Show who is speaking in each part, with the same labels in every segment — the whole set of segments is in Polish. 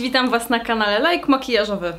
Speaker 1: Witam Was na kanale Like Makijażowy.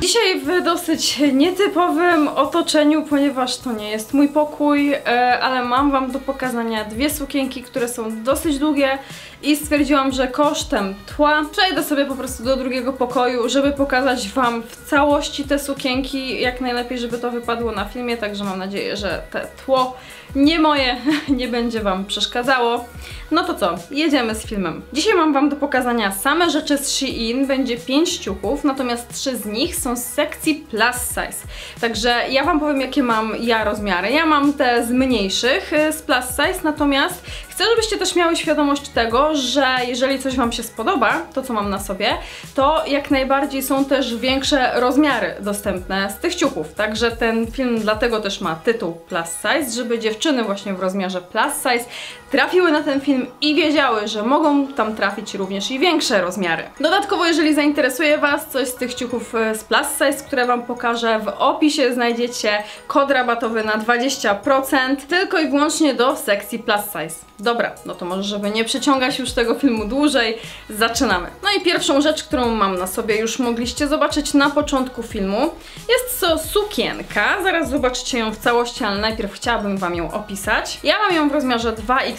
Speaker 1: Dzisiaj w dosyć nietypowym otoczeniu, ponieważ to nie jest mój pokój, e, ale mam Wam do pokazania dwie sukienki, które są dosyć długie i stwierdziłam, że kosztem tła przejdę sobie po prostu do drugiego pokoju, żeby pokazać Wam w całości te sukienki, jak najlepiej, żeby to wypadło na filmie, także mam nadzieję, że te tło nie moje nie będzie Wam przeszkadzało. No to co, jedziemy z filmem. Dzisiaj mam Wam do pokazania same rzeczy z Shein, będzie 5 ciuchów, natomiast 3 z nich są z sekcji plus size. Także ja Wam powiem jakie mam ja rozmiary. Ja mam te z mniejszych y, z plus size, natomiast chcę, żebyście też miały świadomość tego, że jeżeli coś Wam się spodoba, to co mam na sobie, to jak najbardziej są też większe rozmiary dostępne z tych ciuchów. Także ten film dlatego też ma tytuł plus size, żeby dziewczyny właśnie w rozmiarze plus size trafiły na ten film i wiedziały, że mogą tam trafić również i większe rozmiary. Dodatkowo, jeżeli zainteresuje Was coś z tych ciuchów e, z plus size, które Wam pokażę, w opisie znajdziecie kod rabatowy na 20% tylko i wyłącznie do sekcji plus size. Dobra, no to może żeby nie przeciągać już tego filmu dłużej, zaczynamy. No i pierwszą rzecz, którą mam na sobie, już mogliście zobaczyć na początku filmu, jest to sukienka. Zaraz zobaczycie ją w całości, ale najpierw chciałabym Wam ją opisać. Ja mam ją w rozmiarze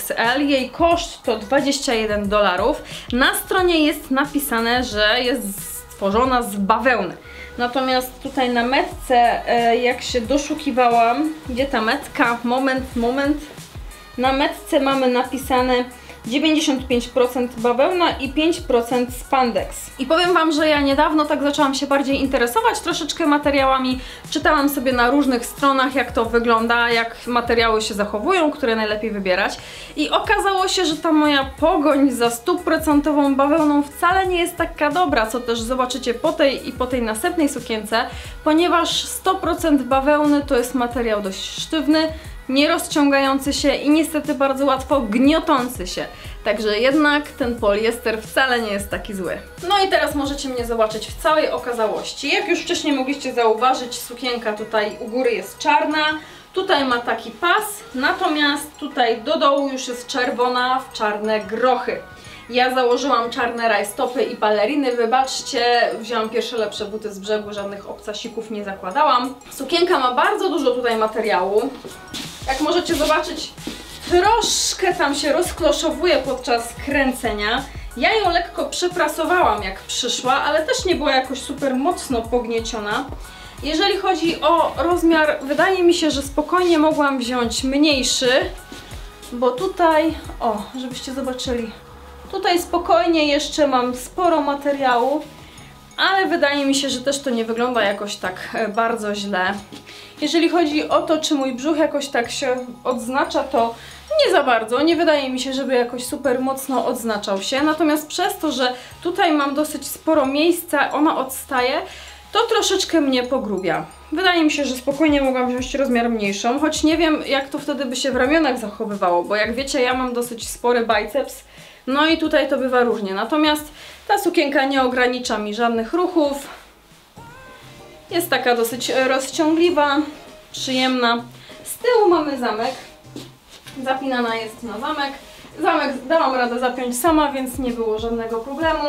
Speaker 1: 2XL, jej koszt to 21 dolarów. Na stronie jest napisane, że jest stworzona z bawełny. Natomiast tutaj na metce, e, jak się doszukiwałam, gdzie ta metka? Moment, moment. Na metce mamy napisane 95% bawełna i 5% spandex. I powiem Wam, że ja niedawno tak zaczęłam się bardziej interesować troszeczkę materiałami. Czytałam sobie na różnych stronach, jak to wygląda, jak materiały się zachowują, które najlepiej wybierać. I okazało się, że ta moja pogoń za stuprocentową bawełną wcale nie jest taka dobra, co też zobaczycie po tej i po tej następnej sukience, ponieważ 100% bawełny to jest materiał dość sztywny, nierozciągający się i niestety bardzo łatwo gniotący się. Także jednak ten poliester wcale nie jest taki zły. No i teraz możecie mnie zobaczyć w całej okazałości. Jak już wcześniej mogliście zauważyć, sukienka tutaj u góry jest czarna, Tutaj ma taki pas, natomiast tutaj do dołu już jest czerwona w czarne grochy. Ja założyłam czarne rajstopy i baleriny, wybaczcie, wzięłam pierwsze lepsze buty z brzegu, żadnych obcasików nie zakładałam. Sukienka ma bardzo dużo tutaj materiału. Jak możecie zobaczyć, troszkę tam się rozkloszowuje podczas kręcenia. Ja ją lekko przeprasowałam jak przyszła, ale też nie była jakoś super mocno pognieciona. Jeżeli chodzi o rozmiar, wydaje mi się, że spokojnie mogłam wziąć mniejszy, bo tutaj, o, żebyście zobaczyli, tutaj spokojnie jeszcze mam sporo materiału, ale wydaje mi się, że też to nie wygląda jakoś tak e, bardzo źle. Jeżeli chodzi o to, czy mój brzuch jakoś tak się odznacza, to nie za bardzo. Nie wydaje mi się, żeby jakoś super mocno odznaczał się. Natomiast przez to, że tutaj mam dosyć sporo miejsca, ona odstaje, to troszeczkę mnie pogrubia. Wydaje mi się, że spokojnie mogłam wziąć rozmiar mniejszą, choć nie wiem jak to wtedy by się w ramionach zachowywało, bo jak wiecie ja mam dosyć spory biceps, no i tutaj to bywa różnie. Natomiast ta sukienka nie ogranicza mi żadnych ruchów. Jest taka dosyć rozciągliwa, przyjemna. Z tyłu mamy zamek. Zapinana jest na zamek. Zamek dałam radę zapiąć sama, więc nie było żadnego problemu.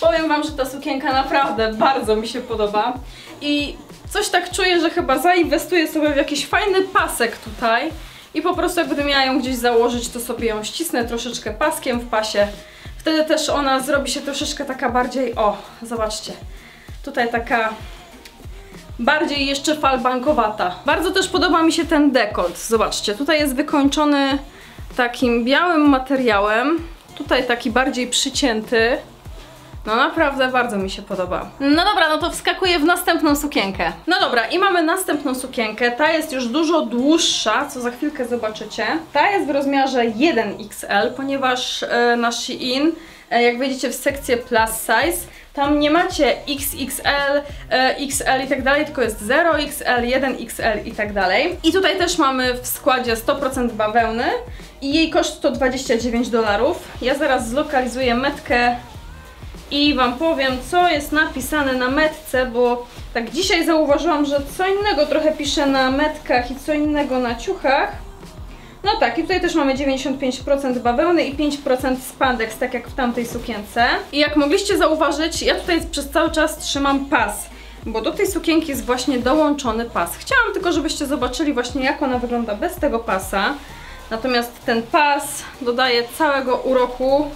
Speaker 1: Powiem Wam, że ta sukienka naprawdę bardzo mi się podoba. I coś tak czuję, że chyba zainwestuję sobie w jakiś fajny pasek tutaj. I po prostu jak miała ją gdzieś założyć, to sobie ją ścisnę troszeczkę paskiem w pasie. Wtedy też ona zrobi się troszeczkę taka bardziej, o, zobaczcie, tutaj taka bardziej jeszcze falbankowata. Bardzo też podoba mi się ten dekolt, zobaczcie, tutaj jest wykończony takim białym materiałem, tutaj taki bardziej przycięty, no naprawdę bardzo mi się podoba. No dobra, no to wskakuję w następną sukienkę. No dobra, i mamy następną sukienkę. Ta jest już dużo dłuższa, co za chwilkę zobaczycie. Ta jest w rozmiarze 1XL, ponieważ e, na Shein, e, jak wejdziecie w sekcję plus size, tam nie macie XXL, e, XL i tak dalej, tylko jest 0XL, 1XL i tak dalej. I tutaj też mamy w składzie 100% bawełny i jej koszt to 29 dolarów. Ja zaraz zlokalizuję metkę i Wam powiem, co jest napisane na metce, bo Tak, dzisiaj zauważyłam, że co innego trochę piszę na metkach i co innego na ciuchach. No tak, i tutaj też mamy 95% bawełny i 5% spandex, tak jak w tamtej sukience. I jak mogliście zauważyć, ja tutaj przez cały czas trzymam pas, bo do tej sukienki jest właśnie dołączony pas. Chciałam tylko, żebyście zobaczyli właśnie jak ona wygląda bez tego pasa. Natomiast ten pas dodaje całego uroku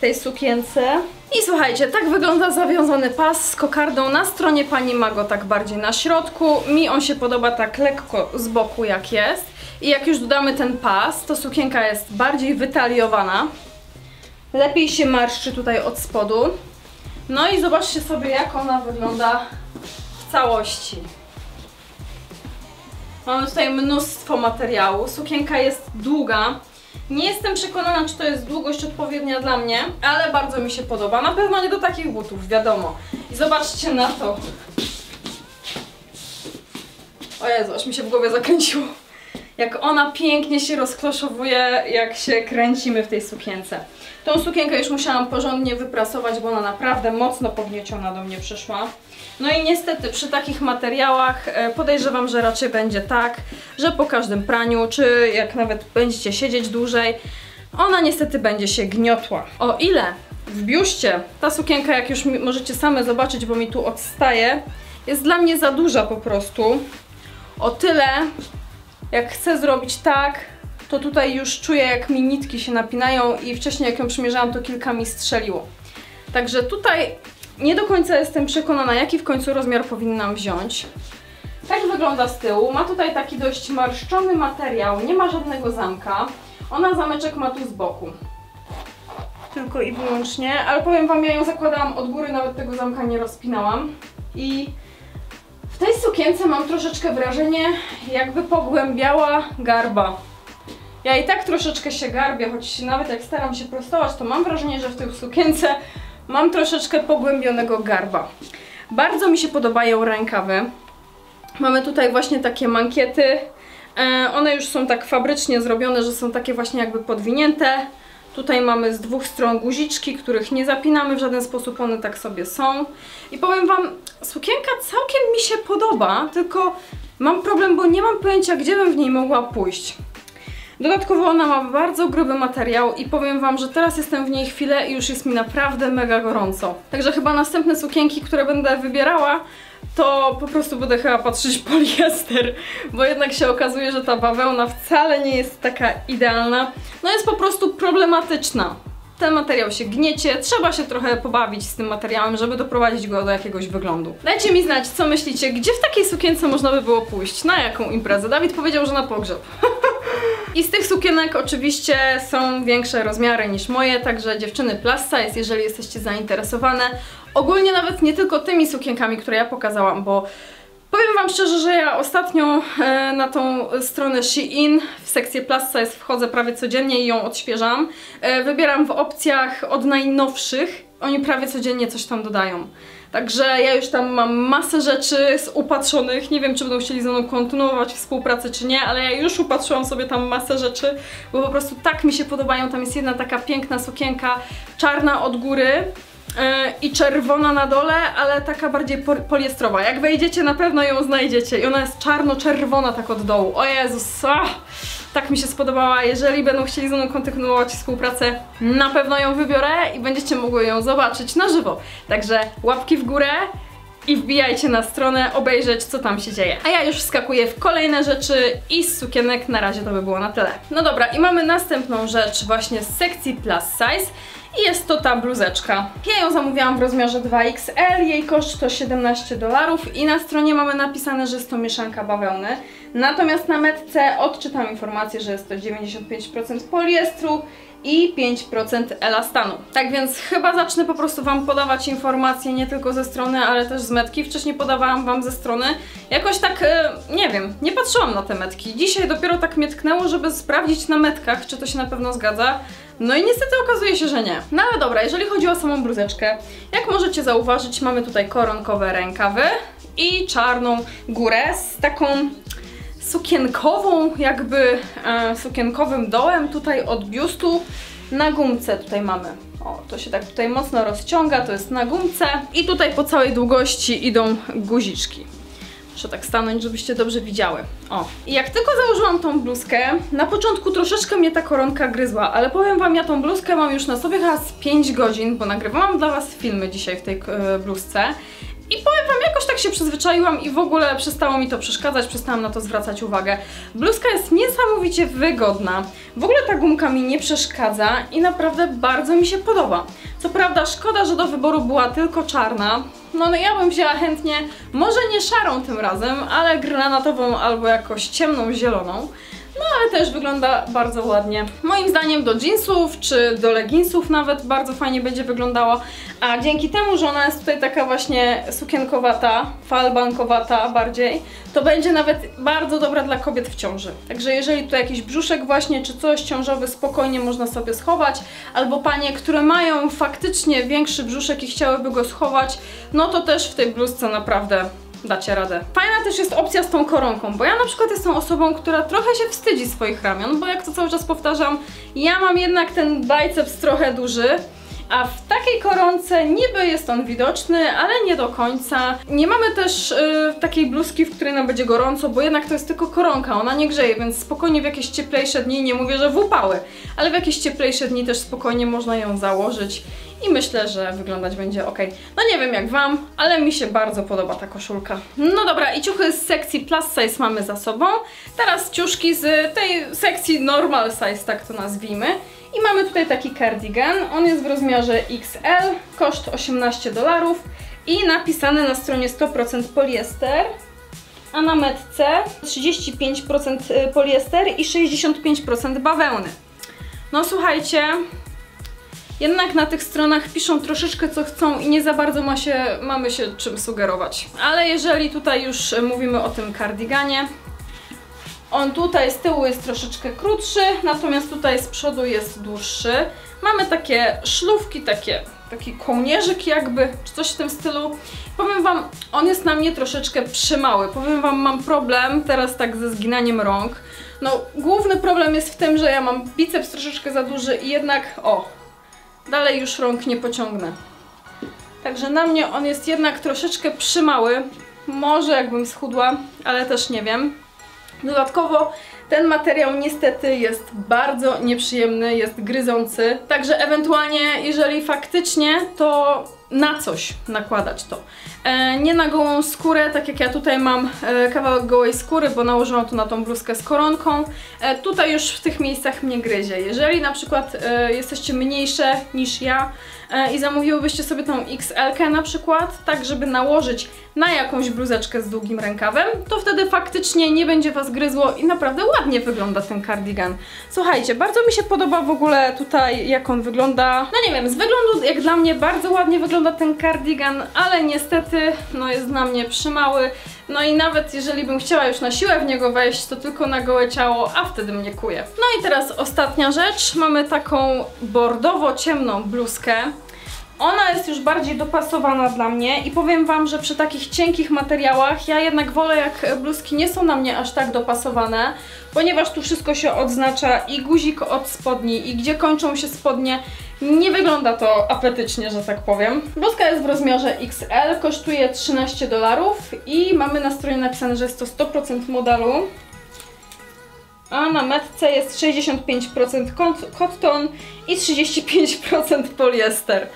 Speaker 1: tej sukience. I słuchajcie, tak wygląda zawiązany pas z kokardą. Na stronie pani ma go tak bardziej na środku. Mi on się podoba tak lekko z boku jak jest. I jak już dodamy ten pas, to sukienka jest bardziej wytaliowana. Lepiej się marszczy tutaj od spodu. No i zobaczcie sobie jak ona wygląda w całości. Mamy tutaj mnóstwo materiału. Sukienka jest długa. Nie jestem przekonana, czy to jest długość odpowiednia dla mnie, ale bardzo mi się podoba. Na pewno nie do takich butów, wiadomo. I zobaczcie na to. O Jezu, aż mi się w głowie zakręciło. Jak ona pięknie się rozkloszowuje, jak się kręcimy w tej sukience. Tą sukienkę już musiałam porządnie wyprasować, bo ona naprawdę mocno pognieciona do mnie przyszła. No i niestety przy takich materiałach e, podejrzewam, że raczej będzie tak, że po każdym praniu, czy jak nawet będziecie siedzieć dłużej, ona niestety będzie się gniotła. O ile w biuście ta sukienka, jak już możecie same zobaczyć, bo mi tu odstaje, jest dla mnie za duża po prostu, o tyle jak chcę zrobić tak, to tutaj już czuję jak mi nitki się napinają i wcześniej jak ją przymierzałam to kilka mi strzeliło. Także tutaj nie do końca jestem przekonana jaki w końcu rozmiar powinnam wziąć. Tak wygląda z tyłu. Ma tutaj taki dość marszczony materiał, nie ma żadnego zamka. Ona zameczek ma tu z boku. Tylko i wyłącznie, ale powiem Wam, ja ją zakładałam od góry, nawet tego zamka nie rozpinałam. I w tej sukience mam troszeczkę wrażenie, jakby pogłębiała garba. Ja i tak troszeczkę się garbię, choć nawet jak staram się prostować, to mam wrażenie, że w tej sukience mam troszeczkę pogłębionego garba. Bardzo mi się podobają rękawy. Mamy tutaj właśnie takie mankiety. E, one już są tak fabrycznie zrobione, że są takie właśnie jakby podwinięte. Tutaj mamy z dwóch stron guziczki, których nie zapinamy w żaden sposób, one tak sobie są. I powiem Wam, sukienka całkiem mi się podoba, tylko mam problem, bo nie mam pojęcia, gdzie bym w niej mogła pójść. Dodatkowo ona ma bardzo gruby materiał i powiem Wam, że teraz jestem w niej chwilę i już jest mi naprawdę mega gorąco. Także chyba następne sukienki, które będę wybierała, to po prostu będę chyba patrzeć poliester, bo jednak się okazuje, że ta bawełna wcale nie jest taka idealna. No jest po prostu problematyczna. Ten materiał się gniecie, trzeba się trochę pobawić z tym materiałem, żeby doprowadzić go do jakiegoś wyglądu. Dajcie mi znać, co myślicie, gdzie w takiej sukience można by było pójść? Na jaką imprezę? Dawid powiedział, że na pogrzeb. I z tych sukienek oczywiście są większe rozmiary niż moje, także dziewczyny plus size, jeżeli jesteście zainteresowane. Ogólnie nawet nie tylko tymi sukienkami, które ja pokazałam, bo Powiem Wam szczerze, że ja ostatnio e, na tą stronę Shein w sekcję Plus Size wchodzę prawie codziennie i ją odświeżam. E, wybieram w opcjach od najnowszych. Oni prawie codziennie coś tam dodają. Także ja już tam mam masę rzeczy z upatrzonych. Nie wiem, czy będą chcieli ze mną kontynuować współpracę, czy nie, ale ja już upatrzyłam sobie tam masę rzeczy, bo po prostu tak mi się podobają. Tam jest jedna taka piękna sukienka, czarna od góry, i czerwona na dole, ale taka bardziej poliestrowa. Jak wejdziecie, na pewno ją znajdziecie i ona jest czarno-czerwona tak od dołu. O Jezus, tak mi się spodobała. Jeżeli będą chcieli ze mną kontynuować współpracę, na pewno ją wybiorę i będziecie mogły ją zobaczyć na żywo. Także łapki w górę i wbijajcie na stronę, obejrzeć co tam się dzieje. A ja już wskakuję w kolejne rzeczy i z sukienek na razie to by było na tyle. No dobra, i mamy następną rzecz właśnie z sekcji plus size. I jest to ta bluzeczka. Ja ją zamówiłam w rozmiarze 2XL, jej koszt to 17 dolarów i na stronie mamy napisane, że jest to mieszanka bawełny. Natomiast na metce odczytam informację, że jest to 95% poliestru i 5% elastanu. Tak więc chyba zacznę po prostu Wam podawać informacje nie tylko ze strony, ale też z metki. Wcześniej podawałam Wam ze strony. Jakoś tak, e, nie wiem, nie patrzyłam na te metki. Dzisiaj dopiero tak mnie tknęło, żeby sprawdzić na metkach, czy to się na pewno zgadza. No i niestety okazuje się, że nie. No ale dobra, jeżeli chodzi o samą bluzeczkę, jak możecie zauważyć, mamy tutaj koronkowe rękawy i czarną górę z taką sukienkową, jakby e, sukienkowym dołem tutaj od biustu na gumce tutaj mamy O, to się tak tutaj mocno rozciąga, to jest na gumce. I tutaj po całej długości idą guziczki. Muszę tak stanąć, żebyście dobrze widziały. O. I jak tylko założyłam tą bluzkę, na początku troszeczkę mnie ta koronka gryzła, ale powiem wam, ja tą bluzkę mam już na sobie chyba z 5 godzin, bo nagrywałam dla was filmy dzisiaj w tej e, bluzce. I powiem wam, jakoś tak się przyzwyczaiłam i w ogóle przestało mi to przeszkadzać, przestałam na to zwracać uwagę. Bluzka jest niesamowicie wygodna. W ogóle ta gumka mi nie przeszkadza i naprawdę bardzo mi się podoba. Co prawda szkoda, że do wyboru była tylko czarna. No, no ja bym wzięła chętnie, może nie szarą tym razem, ale granatową albo jakoś ciemną zieloną. Ale też wygląda bardzo ładnie. Moim zdaniem do jeansów czy do leginsów nawet bardzo fajnie będzie wyglądało. A dzięki temu, że ona jest tutaj taka właśnie sukienkowata, falbankowata bardziej, to będzie nawet bardzo dobra dla kobiet w ciąży. Także jeżeli tutaj jakiś brzuszek właśnie czy coś ciążowy spokojnie można sobie schować, albo panie, które mają faktycznie większy brzuszek i chciałyby go schować, no to też w tej bluzce naprawdę dacie radę. Fajna też jest opcja z tą koronką, bo ja na przykład jestem osobą, która trochę się wstydzi swoich ramion, bo jak to cały czas powtarzam, ja mam jednak ten biceps trochę duży, a w takiej koronce niby jest on widoczny, ale nie do końca. Nie mamy też yy, takiej bluzki, w której nam będzie gorąco, bo jednak to jest tylko koronka, ona nie grzeje, więc spokojnie w jakieś cieplejsze dni, nie mówię, że w upały, ale w jakieś cieplejsze dni też spokojnie można ją założyć i myślę, że wyglądać będzie ok. No nie wiem jak Wam, ale mi się bardzo podoba ta koszulka. No dobra, i ciuchy z sekcji plus size mamy za sobą. Teraz ciuszki z tej sekcji normal size, tak to nazwijmy. I mamy tutaj taki cardigan, on jest w rozmiarze XL, koszt 18 dolarów i napisane na stronie 100% poliester, a na metce 35% poliester i 65% bawełny. No słuchajcie, jednak na tych stronach piszą troszeczkę co chcą i nie za bardzo ma się, mamy się czym sugerować. Ale jeżeli tutaj już mówimy o tym kardiganie, on tutaj z tyłu jest troszeczkę krótszy, natomiast tutaj z przodu jest dłuższy. Mamy takie szlówki, takie, taki kołnierzyk jakby, czy coś w tym stylu. Powiem Wam, on jest na mnie troszeczkę przymały. Powiem Wam, mam problem teraz tak ze zginaniem rąk. No, główny problem jest w tym, że ja mam biceps troszeczkę za duży i jednak, o, dalej już rąk nie pociągnę. Także na mnie on jest jednak troszeczkę przymały. Może jakbym schudła, ale też nie wiem. Dodatkowo ten materiał niestety jest bardzo nieprzyjemny, jest gryzący, także ewentualnie jeżeli faktycznie to na coś nakładać to. E, nie na gołą skórę, tak jak ja tutaj mam e, kawałek gołej skóry, bo nałożyłam to na tą bluzkę z koronką. E, tutaj już w tych miejscach mnie gryzie. Jeżeli na przykład e, jesteście mniejsze niż ja i zamówiłybyście sobie tą XL na przykład, tak żeby nałożyć na jakąś bluzeczkę z długim rękawem, to wtedy faktycznie nie będzie Was gryzło i naprawdę ładnie wygląda ten cardigan. Słuchajcie, bardzo mi się podoba w ogóle tutaj jak on wygląda. No nie wiem, z wyglądu jak dla mnie bardzo ładnie wygląda ten cardigan, ale niestety no jest dla mnie przymały. No i nawet jeżeli bym chciała już na siłę w niego wejść, to tylko na gołe ciało, a wtedy mnie kuje. No i teraz ostatnia rzecz. Mamy taką bordowo-ciemną bluzkę. Ona jest już bardziej dopasowana dla mnie i powiem Wam, że przy takich cienkich materiałach ja jednak wolę jak bluzki nie są na mnie aż tak dopasowane, ponieważ tu wszystko się odznacza i guzik od spodni i gdzie kończą się spodnie. Nie wygląda to apetycznie, że tak powiem. Bluzka jest w rozmiarze XL, kosztuje 13 dolarów i mamy na stronie napisane, że jest to 100% modelu. A na metce jest 65% cotton i 35% poliester.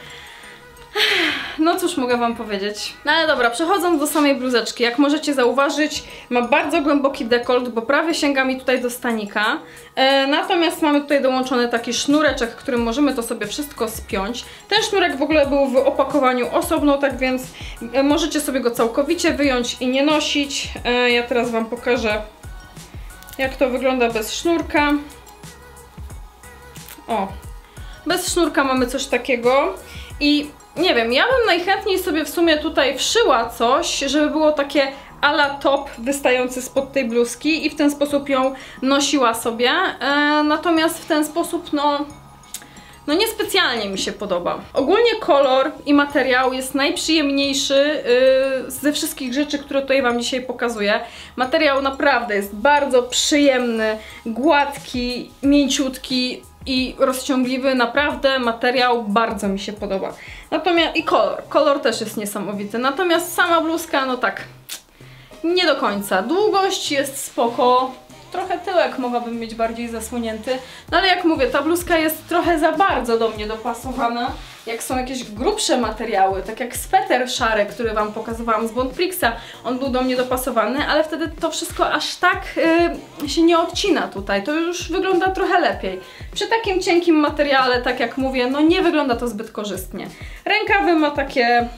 Speaker 1: No cóż mogę wam powiedzieć. No ale dobra, przechodząc do samej bluzeczki, jak możecie zauważyć, ma bardzo głęboki dekolt, bo prawie sięga mi tutaj do stanika. E, natomiast mamy tutaj dołączony taki sznureczek, którym możemy to sobie wszystko spiąć. Ten sznurek w ogóle był w opakowaniu osobno, tak więc e, możecie sobie go całkowicie wyjąć i nie nosić. E, ja teraz wam pokażę, jak to wygląda bez sznurka. O, bez sznurka mamy coś takiego i nie wiem, ja bym najchętniej sobie w sumie tutaj wszyła coś, żeby było takie ala top wystający spod tej bluzki i w ten sposób ją nosiła sobie. E, natomiast w ten sposób, no, no niespecjalnie mi się podoba. Ogólnie kolor i materiał jest najprzyjemniejszy yy, ze wszystkich rzeczy, które tutaj Wam dzisiaj pokazuję. Materiał naprawdę jest bardzo przyjemny, gładki, mięciutki, i rozciągliwy, naprawdę materiał bardzo mi się podoba. Natomiast i kolor, kolor też jest niesamowity. Natomiast sama bluzka, no tak, nie do końca. Długość jest spoko, trochę tyłek mogłabym mieć bardziej zasłonięty, no ale jak mówię, ta bluzka jest trochę za bardzo do mnie dopasowana. Jak są jakieś grubsze materiały, tak jak sweter szary, który Wam pokazywałam z Bondprixa, on był do mnie dopasowany, ale wtedy to wszystko aż tak yy, się nie odcina tutaj, to już wygląda trochę lepiej. Przy takim cienkim materiale, tak jak mówię, no nie wygląda to zbyt korzystnie. Rękawy ma takie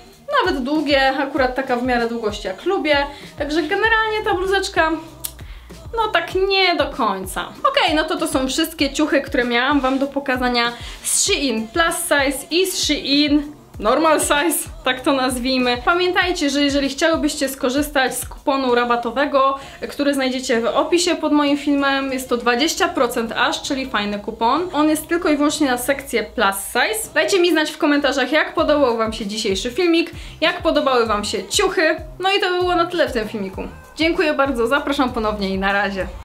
Speaker 1: nawet długie, akurat taka w miarę długości jak lubię, także generalnie ta bluzeczka no tak nie do końca. Okej, no to to są wszystkie ciuchy, które miałam Wam do pokazania z Shein Plus Size i z Shein Normal size, tak to nazwijmy. Pamiętajcie, że jeżeli chciałybyście skorzystać z kuponu rabatowego, który znajdziecie w opisie pod moim filmem, jest to 20% aż, czyli fajny kupon. On jest tylko i wyłącznie na sekcję plus size. Dajcie mi znać w komentarzach, jak podobał Wam się dzisiejszy filmik, jak podobały Wam się ciuchy. No i to by było na tyle w tym filmiku. Dziękuję bardzo, zapraszam ponownie i na razie.